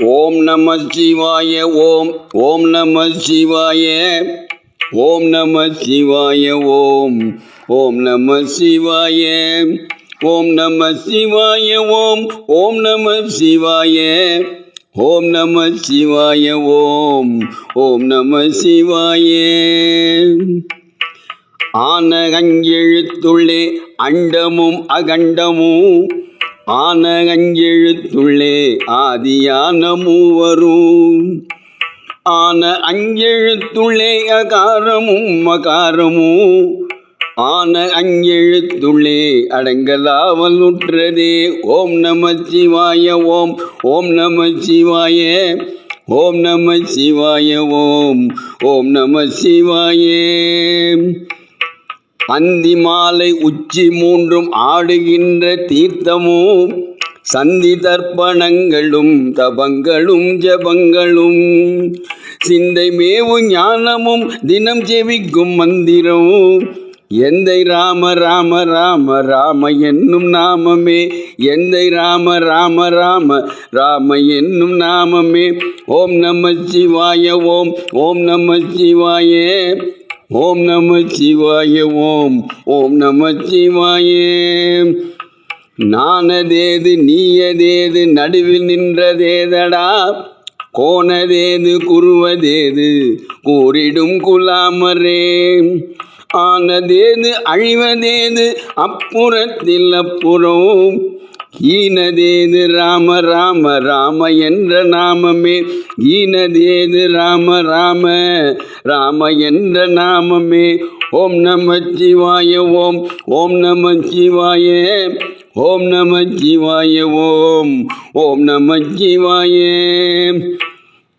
ஓம் நம சிவாய ஓம் ஓம் நம சிவாய ஓம் நம சிவாய ஓம் ஓம் நம சிவாய ஓம் நம சிவாய ஓம் ஓம் நம சிவாய ஓம் நம சிவாய ஓம் ஓம் நம சிவாய. ஆன அஞ்செழுத்துள்ளே அண்டமும் அகண்டமும் ஆன அஞ்செழுத்துள்ளே ஆதியான மூவரும். ஆன அஞ்செழுத்துள்ளே அகாரமும் மகாரமும். ஆன அஞ்செழுத்துள்ளே அடங்கலாவல் உற்றதே. ஓம் நம சிவாய ஓம் ஓம் நம சிவாய ஓம் நம சிவாய ஓம் ஓம் நம சிவாயே அந்தி மாலை உச்சி மூன்றும் ஆடுகின்ற தீர்த்தமும் சந்தி தர்ப்பணங்களும் தபங்களும் ஜபங்களும். சிந்தை மேவு ஞானமும் தினம் செவிக்கும் மந்திரமும். எந்தை ராம ராம ராம ராம என்னும் நாமமே. எந்தை ராம ராம ராம ராம என்னும் நாமமே. ஓம் நம சிவாய ஓம் ஓம் நம சிவாயே. ஓம் நம சிவாய ஓம் ஓம் நம சிவாயே. நானதேது நீயதேது நடுவில் நின்றதேதடா. கோணதேது குருவதேது கூறிடும் குலாமரே. ஆனதேது அழிவதேது அப்புறத்தில் அப்புறம். ஈனதேது ராம ராம ராம என்ற நாமமே. ஈனதேது ராம ராம ராம என்ற நாமமே. ஓம் நம சிவாய ஓம் ஓம் நம சிவாய ஓம் நம சிவாய ஓம் ஓம் நம சிவாய.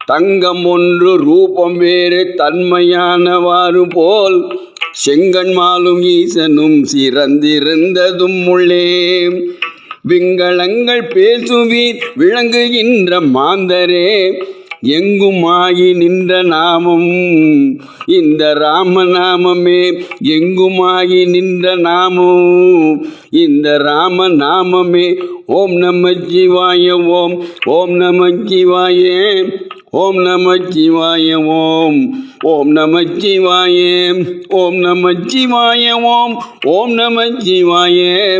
தங்கம் ஒன்று ரூபம் வேறு தன்மையானவாறு போல் செங்கன்மாலும் ஈசனும் சிறந்திருந்ததும் உள்ளே. விங்களங்கள் பேசுவீர் விளங்குகின்ற மாந்தரே. எங்குமாயி நின்ற நாமம்? இந்த ராமநாமமே எங்குமாயி நின்ற நாமம்? இந்த ராம நாமமே ஓம் நம சிவாய ஓம் ஓம் நம சிவாய ஓம் நம சிவாய ஓம் ஓம் நம சிவாய ஓம் நம சிவாய ஓம் ஓம் நம சிவாய.